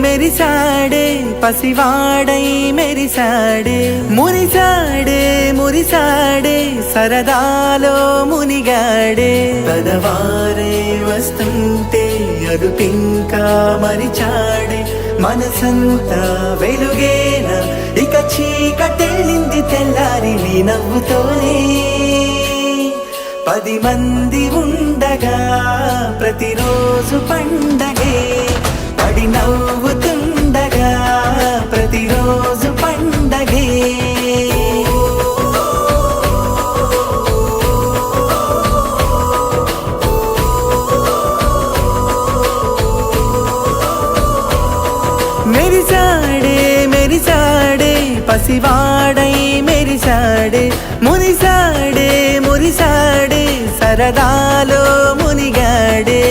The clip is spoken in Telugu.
మెరిసాడే పసివాడై మెరిసాడే మురిసాడే మురిసాడే సరదాలో మునిగాడే. పదవారే వస్తుంటే అదుపింకా మరిచాడే మనసంతా వెలుగేనా? ఇక చీకటెళ్ళింది తెల్లారి నీ నవ్వుతోనే. పది మంది ఉండగా ప్రతిరోజు పండగ పసివాడై మెరిశాడే మునిశాడే మురిశాడే సరదాలో మునిగాడే.